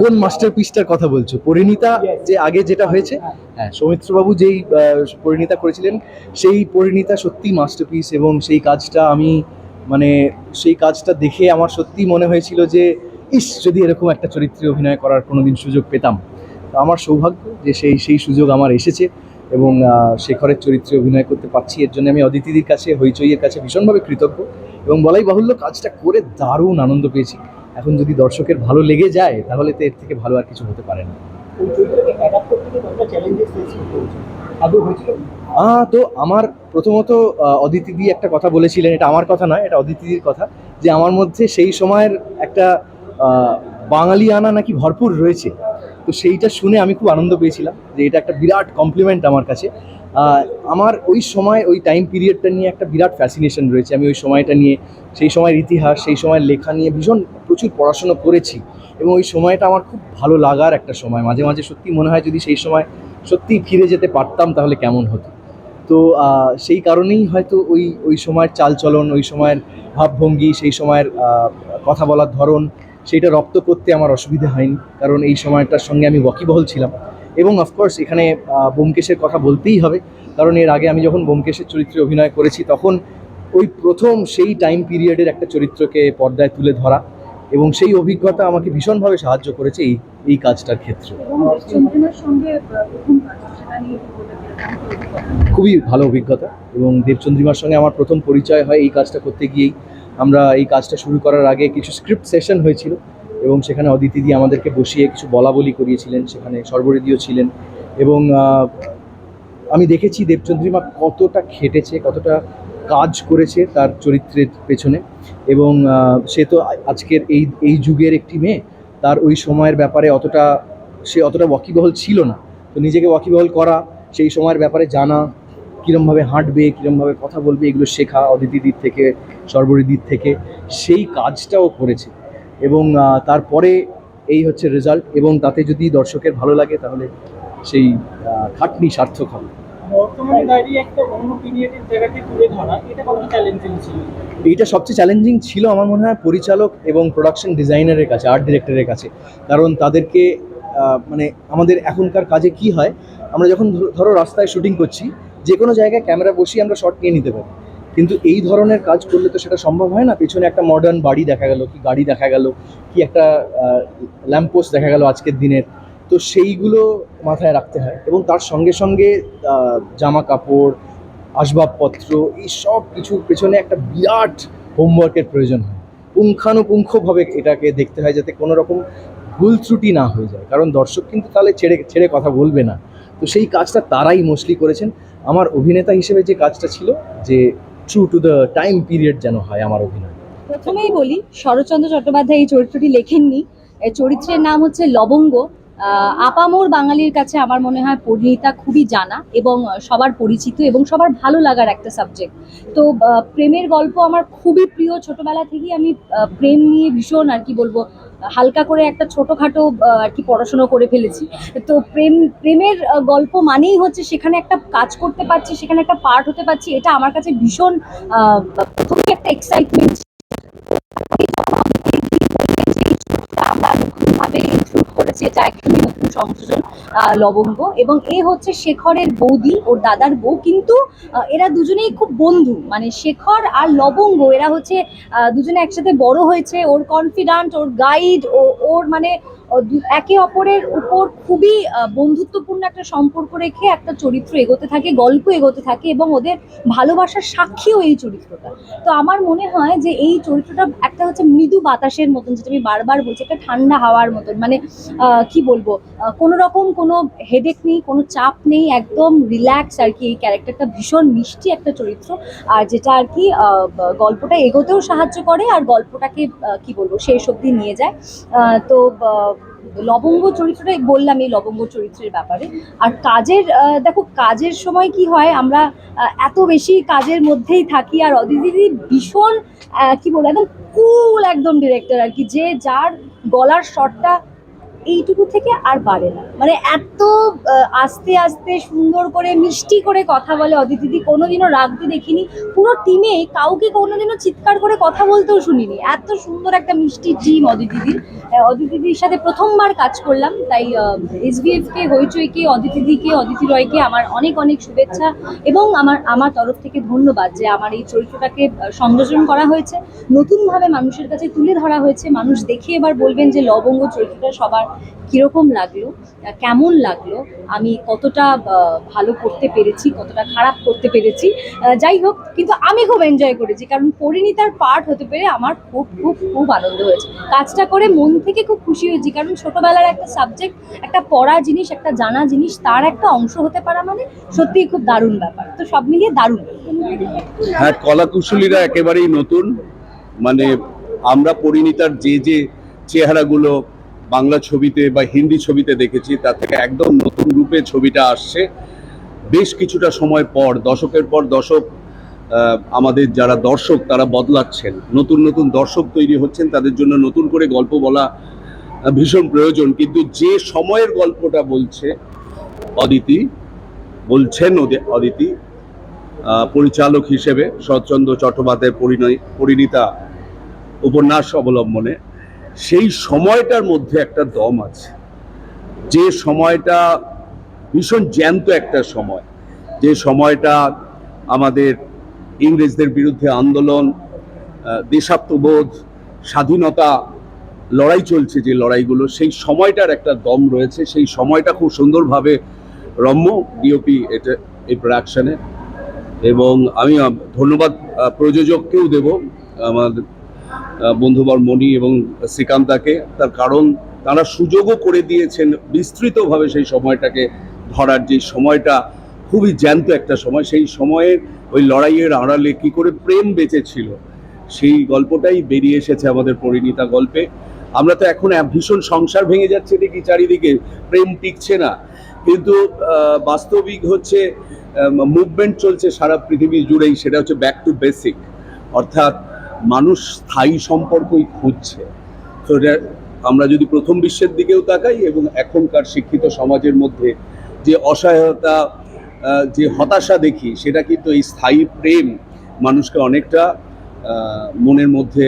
কোন মাস্টারপিসটার কথা বলছো? পরিণীতা যে আগে যেটা হয়েছে? হ্যাঁ। সৌমিত্রবাবু যেই পরিণীতা করেছিলেন সেই পরিণীতা সত্যি মাস্টারপিস এবং সেই কাজটা আমি মানে সেই কাজটা দেখে আমার সত্যি মনে হয়েছিল যে ইস যদি এরকম একটা চরিত্রে অভিনয় করার কোনোদিন সুযোগ পেতাম। তো আমার সৌভাগ্য যে সেই সেই সুযোগ আমার এসেছে এবং শেখরের চরিত্রে অভিনয় করতে পারছি। এর জন্য আমি অদিতিদির কাছে হইচইয়ের কাছে ভীষণভাবে কৃতজ্ঞ এবং বলাই বাহুল্য কাজটা করে দারুণ আনন্দ পেয়েছি। এখন যদি দর্শকের ভালো লেগে যায় তাহলে তো এর থেকে ভালো আর কিছু হতে পারে না। তো আমার প্রথমত অদিতিদি একটা কথা বলেছিলেন এটা আমার কথা নয় এটা অদিতিদির কথা যে আমার মধ্যে সেই সময়ের একটা আহ, বাঙালিয়ানা নাকি ভরপুর রয়েছে। তো সেইটা শুনে আমি খুব আনন্দ পেয়েছিলাম যে এটা একটা বিরাট কমপ্লিমেন্ট আমার কাছে। আমার ওই সময়, ওই টাইম পিরিয়ডটা নিয়ে একটা বিরাট ফ্যাসিনেশন রয়েছে। আমি ওই সময়টা নিয়ে, সেই সময়ের ইতিহাস, সেই সময়ের লেখা নিয়ে ভীষণ প্রচুর পড়াশুনো করেছি এবং ওই সময়টা আমার খুব ভালো লাগার একটা সময়। মাঝে মাঝে সত্যি মনে হয় যদি সেই সময় সত্যি ফিরে যেতে পারতাম তাহলে কেমন হতো? তো সেই কারণেই হয়তো ওই ওই সময়ের চালচলন, ওই সময়ের ভাবভঙ্গি, সেই সময়ের কথা বলার ধরন, সেইটা রপ্ত করতে আমার অসুবিধা হয়নি। কারণ এই সময়টার সঙ্গে আমি ওয়াকিবহল ছিলাম। এবং অফকোর্স এখানে আহ, ব্যোমকেশের কথা বলতেই হবে। কারণ এর আগে আমি যখন ব্যোমকেশের চরিত্রে অভিনয় করেছি তখন ওই প্রথম সেই টাইম পিরিয়ডের একটা চরিত্রকে পর্দায় তুলে ধরা এবং সেই অভিজ্ঞতা আমাকে ভীষণভাবে সাহায্য করেছে এই এই কাজটার ক্ষেত্রে? খুবই ভালো অভিজ্ঞতা এবং দেবচন্দ্রিমার সঙ্গে আমার প্রথম পরিচয় হয় এই কাজটা করতে গিয়েই। আমরা এই কাজটা শুরু করার আগে কিছু স্ক্রিপ্ট সেশন হয়েছিল। এবং সেখানে অদিতিদি আমাদেরকে বসিয়ে কিছু বলা বলি করিয়েছিলেন, সেখানে সর্বরেদিও ছিলেন। এবং আমি দেখেছি দেবচন্দ্রিমা কতটা খেটেছে, কতটা কাজ করেছে তার চরিত্রের পেছনে। এবং সে তো আজকের এই এই যুগের একটি মেয়ে, তার ওই সময়ের ব্যাপারে অতটা, সে অতটা ওয়াকিবহল ছিল না। তো নিজেকে ওয়াকিবহল করা, সেই সময়ের ব্যাপারে জানা, কীরমভাবে হাঁটবে, কীরমভাবে কথা বলবে, এগুলো শেখা অদিতিদির থেকে, সর্বরিদির থেকে, সেই কাজটাও করেছে। এবং তারপরে এই হচ্ছে রেজাল্ট এবং তাতে যদি দর্শকের ভালো লাগে তাহলে সেই খাটনি সার্থক হবে। বর্তমানে দাঁড়িয়ে একটা অন্য পিরিয়ডের জায়গাকে তুলে ধরা এটা কতটা চ্যালেঞ্জিং ছিল? এইটা সবচেয়ে চ্যালেঞ্জিং ছিল আমার মনে হয় পরিচালক এবং প্রোডাকশন ডিজাইনারের কাছে আর্ট ডিরেক্টরের কাছে। কারণ তাদেরকে মানে আমাদের এখনকার কাজে কি হয় আমরা যখন ধরো রাস্তায় শুটিং করছি যে কোনো জায়গায় ক্যামেরা বসিয়ে আমরা শট নিয়ে নিতে পারি। কিন্তু এই ধরনের কাজ করলে তো সেটা সম্ভব হয় না? পেছনে একটা মডার্ন বাড়ি দেখা গেল, কি গাড়ি দেখা গেল, কি একটা ল্যাম্পপোস্ট দেখা গেল আজকের দিনের। তো সেইগুলো মাথায় রাখতে হয় এবং তার সঙ্গে সঙ্গে জামা কাপড় আসবাবপত্র, এই সব কিছুর পেছনে একটা বিরাট হোমওয়ার্কের প্রয়োজন হয়। পুঙ্খানুপুঙ্খভাবে এটাকে দেখতে হয় যাতে কোনো রকম ভুল ত্রুটি না হয়ে যায়। কারণ দর্শক কিন্তু তাহলে ছেড়ে ছেড়ে কথা বলবে না। তো সেই কাজটা তারাই মোস্টলি করেছেন। আমার অভিনেতা হিসেবে যে কাজটা ছিল, যে true to the time period যেন হয় আমার অভিনয়। প্রথমেই বলি, শরৎচন্দ্র চট্টোপাধ্যায় এই চরিত্রটি লেখেননি। চরিত্রের নাম হচ্ছে লবঙ্গ। আপামোর বাঙালির কাছে আমার মনে হয় পরিণীতা খুবই জানা এবং সবার পরিচিত এবং সবার ভালো লাগার একটা সাবজেক্ট তো প্রেমের গল্প আমার খুবই প্রিয়। ছোটবেলা থেকেই আমি প্রেম নিয়ে ভীষণ আর কি বলব হালকা করে একটা ছোটোখাটো আর কি পড়াশুনো করে ফেলেছি। তো প্রেম, প্রেমের গল্প মানেই হচ্ছে সেখানে একটা কাজ করতে পারছি, সেখানে একটা পার্ট হতে পারছি, এটা আমার কাছে ভীষণ প্রথমে একটা এক্সাইটমেন্ট এটা একদমই নতুন সংযোজন লবঙ্গ এবং এ হচ্ছে শেখরের বৌদি ওর দাদার বউ। কিন্তু এরা দুজনেই খুব বন্ধু। মানে শেখর আর লবঙ্গ, এরা হচ্ছে দুজনে একসাথে বড় হয়েছে। ওর কনফিডেন্ট ওর গাইড ও, ওর মানে একে অপরের উপর খুবই বন্ধুত্বপূর্ণ একটা সম্পর্ক রেখে একটা চরিত্র এগোতে থাকে, গল্প এগোতে থাকে এবং ওদের ভালোবাসার সাক্ষীও এই চরিত্রটা। তো আমার মনে হয় যে এই চরিত্রটা একটা হচ্ছে মৃদু বাতাসের মতন, যেটা আমি বারবার বলছি, একটা ঠান্ডা হাওয়ার মতন। মানে কি বলব কোনো রকম কোনো হেডেক নেই, কোনো চাপ নেই, একদম রিল্যাক্স আর কি। এই ক্যারেক্টারটা ভীষণ মিষ্টি একটা চরিত্র। আর যেটা আর কি গল্পটা এগোতেও সাহায্য করে আর গল্পটাকে কি বলব, শেষ অবধি নিয়ে যায়। তো লবঙ্গ চরিত্রটা বললাম এই লবঙ্গ চরিত্রের ব্যাপারে। আর কাজের দেখো, কাজের সময় কি হয়, আমরা এত বেশি কাজের মধ্যেই থাকি আর অদিতি ভীষণ কি বলব, একদম কুল একদম ডিরেক্টর আর কি। যে যার গলার শটটা এইটুকু থেকে আর বাড়ে না। মানে এত আস্তে আস্তে সুন্দর করে, মিষ্টি করে কথা বলে অদিতিদি কোনোদিনও রাগতে দেখিনি। পুরো টিমে কাউকে কোনোদিনও চিৎকার করে কথা বলতেও শুনিনি। এত সুন্দর একটা মিষ্টি টিম অদিতিদির অদিতিদির সাথে প্রথমবার কাজ করলাম, তাই এসবিএফ কে হইচইকে অদিতিদিকে অদিতি রয়কে আমার অনেক অনেক শুভেচ্ছা এবং আমার আমার তরফ থেকে ধন্যবাদ যে আমার এই চরিত্রটাকে সংযোজন করা হয়েছে। নতুনভাবে মানুষের কাছে তুলে ধরা হয়েছে। মানুষ দেখে এবার বলবেন যে লবঙ্গ চরিত্রটা সবার কীরকম লাগল কেমন লাগল, আমি কতটা ভালো করতে পেরেছি, কতটা খারাপ করতে পেরেছি যাই হোক, কিন্তু আমি খুব এনজয় করেছি, কারণ পরিণীতার পার্ট হতে পেরে আমার খুব খুব খুব আনন্দ হয়েছে। কাজটা করে মন থেকে খুব খুশি হয়েছি, কারণ ছোটবেলার একটা সাবজেক্ট একটা পড়া জিনিস, একটা জানা জিনিস, তার একটা অংশ হতে পারা মানে সত্যিই খুব দারুণ ব্যাপার। তো সব মিলিয়ে দারুণ। হ্যাঁ কলাকুশলীরা একেবারেই নতুন। মানে আমরা পরিণীতার যে যে চেহারাগুলো বাংলা ছবিতে বা হিন্দি ছবিতে দেখেছি, তার থেকে একদম নতুন রূপে ছবিটা আসছে। বেশ কিছুটা সময় পর, দশকের পর দশক আমাদের যারা দর্শক, তারা বদলাচ্ছেন। নতুন নতুন দর্শক তৈরি হচ্ছেন, তাদের জন্য নতুন করে গল্প বলা ভীষণ প্রয়োজন। কিন্তু যে সময়ের গল্পটা বলছে, অদিতি, বলছেন অদিতি পরিচালক হিসেবে শরৎচন্দ্র চট্টোপাধ্যায়ের পরিণয়- পরিণীতা উপন্যাস অবলম্বনে, সেই সময়টার মধ্যে একটা দম আছে। যে সময়টা ভীষণ জ্যান্ত একটা সময়। যে সময়টা আমাদের ইংরেজদের বিরুদ্ধে আন্দোলন দেশাত্মবোধ, স্বাধীনতা, লড়াই চলছে যে লড়াইগুলো, সেই সময়টার একটা দম রয়েছে। সেই সময়টা খুব সুন্দরভাবে রম্য ডিওপি এটা, এই প্রোডাকশনে এবং আমি ধন্যবাদ প্রযোজককেও দেব, আমার বন্ধুবর মণি এবং শ্রীকান্তাকে। তার কারণ, তারা সুযোগও করে দিয়েছেন বিস্তৃতভাবে সেই সময়টাকে ধরার যে সময়টা খুবই জ্যান্ত একটা সময়। সেই সময়ে ওই লড়াইয়ের আড়ালে কি করে প্রেম বেঁচে ছিল, সেই গল্পটাই বেরিয়ে এসেছে আমাদের পরিণীতা গল্পে। আমরা তো এখন ভীষণ সংসার ভেঙে যাচ্ছে দেখি চারিদিকে, প্রেম টিকছে না। কিন্তু বাস্তবিক হচ্ছে মুভমেন্ট চলছে সারা পৃথিবী জুড়েই, সেটা হচ্ছে ব্যাক টু বেসিক অর্থাৎ মানুষ স্থায়ী সম্পর্কই খুঁজছে। তো আমরা যদি প্রথম বিশ্বের দিকেও তাকাই এবং এখনকার শিক্ষিত সমাজের মধ্যে যে অসহায়তা যে হতাশা দেখি, সেটা কিন্তু এই স্থায়ী প্রেম মানুষকে অনেকটা মনের মধ্যে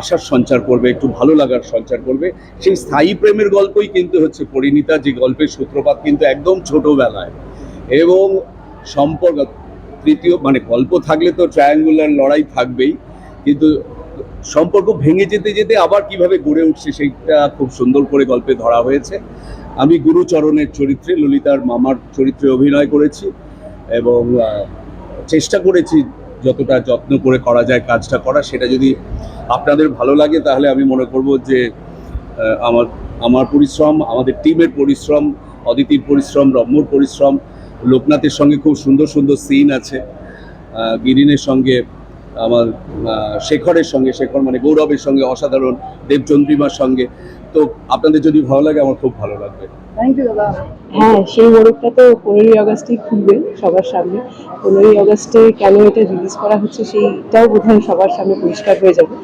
আশার সঞ্চার করবে, একটু ভালো লাগার সঞ্চার করবে। সেই স্থায়ী প্রেমের গল্পই কিন্তু হচ্ছে পরিণীতা, যে গল্পের সূত্রপাত কিন্তু একদম ছোটোবেলায়। এবং সম্পর্ক, তৃতীয় মানে গল্প থাকলে তো ট্রায়াঙ্গুলার লড়াই থাকবেই, কিন্তু সম্পর্ক ভেঙে যেতে যেতে আবার কীভাবে গড়ে উঠছে, সেইটা খুব সুন্দর করে গল্পে ধরা হয়েছে। আমি গুরুচরণের চরিত্রে, ললিতার মামার চরিত্রে অভিনয় করেছি এবং চেষ্টা করেছি যতটা যত্ন করে করা যায় কাজটা করা। সেটা যদি আপনাদের ভালো লাগে, তাহলে আমি মনে করব যে আমার আমার পরিশ্রম, আমাদের টিমের পরিশ্রম, অদিতির পরিশ্রম, রম্যর পরিশ্রম, লোকনাথের সঙ্গে খুব সুন্দর সুন্দর সিন আছে। গিরিনের সঙ্গে, আমার শেখরের সঙ্গে, শেখর মানে গৌরবের সঙ্গে, অসাধারণ, দেবচন্দ্রিমার সঙ্গে। তো আপনাদের যদি ভালো লাগে আমার খুব ভালো লাগবে। থ্যাংক ইউ দাদা। হ্যাঁ সেই মোড়কটা তো পনেরোই আগস্টেই খুলবে সবার সামনে। পনেরোই আগস্টে কেন এটা রিলিজ করা হচ্ছে সেইটাও বোধহয় সবার সামনে পরিষ্কার হয়ে যাবে।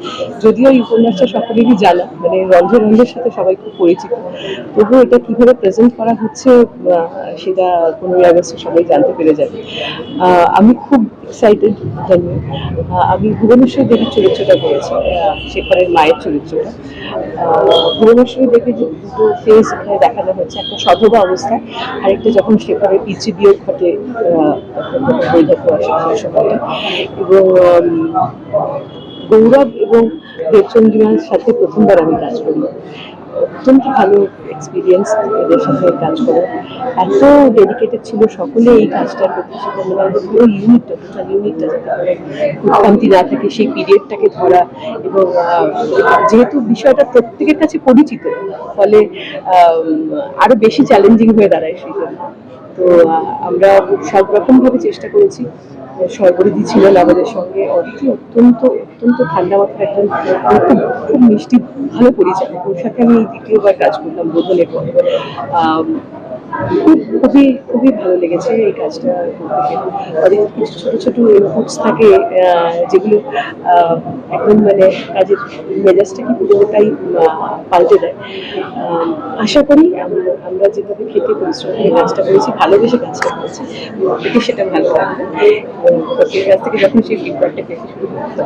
যদিও এই উপন্যাসটা সকলেরই জানা মানে রন্ধে রন্ধের সাথে সবাই খুব পরিচিত। তবুও এটা কীভাবে প্রেজেন্ট করা হচ্ছে আহ, সেটা পনেরোই আগস্টে সবাই জানতে পেরে যাবে। আহ, আমি খুব এক্সাইটেড জানিয়ে আমি ভুবনেশ্বর দেবীর চরিত্রটা করেছি আহ, শেখরের মায়ের চরিত্রটা। ভুবনেশ্বরী দেবীর যে দুটো ফেস এখানে দেখানো হয়েছে একটা সধবা অবস্থা। আরেকটা যখন সেভাবে পিচি বিয়োগ ঘটে বৈধব্য আসে সেই এবং গৌরব এবং দেবচন্দ্রিমার সাথে প্রথমবার আমি কাজ করি। অত্যন্ত ভালো এক্সপিরিয়েন্স এদের সাথে কাজ করে। এত ডেডিকেটেড ছিল সকলে এই কাজটার প্রতি, সেটা পুরো ইউনিটটা টোটাল ইউনিটটা যাতে না থাকে সেই পিরিয়ডটাকে ধরা এবং যেহেতু বিষয়টা প্রত্যেকের কাছে পরিচিত, ফলে আরও আরও বেশি চ্যালেঞ্জিং হয়ে দাঁড়ায় সেই জন্য। তো আমরা সব রকম ভাবে চেষ্টা করেছি সর্বরিধি ছিলেন আমাদের সঙ্গে অদিতি অত্যন্ত অত্যন্ত ঠান্ডা মাথার একজন খুব মিষ্টি, ভালো পরিচালক, ওর সাথে আমি দ্বিতীয়বার কাজ করলাম বোধনের পর। খুবই খুবই ভালো লেগেছে এই কাজটা করতে। কিছু ছোট ছোট ইনপুটস থাকে যেগুলো একদম মানে কাজের মেজাজটাকে পুরোটাই পাল্টে দেয়। আশা করি আমরা আমরা যেভাবে খেতে পরিশ্রম করে কাজটা করেছি, ভালোবেসে কাজটা করেছি প্রত্যেকে সেটা ভালো লাগবে কাছ থেকে যখন সেই ফিডব্যাকটা পেতে শুরু করতে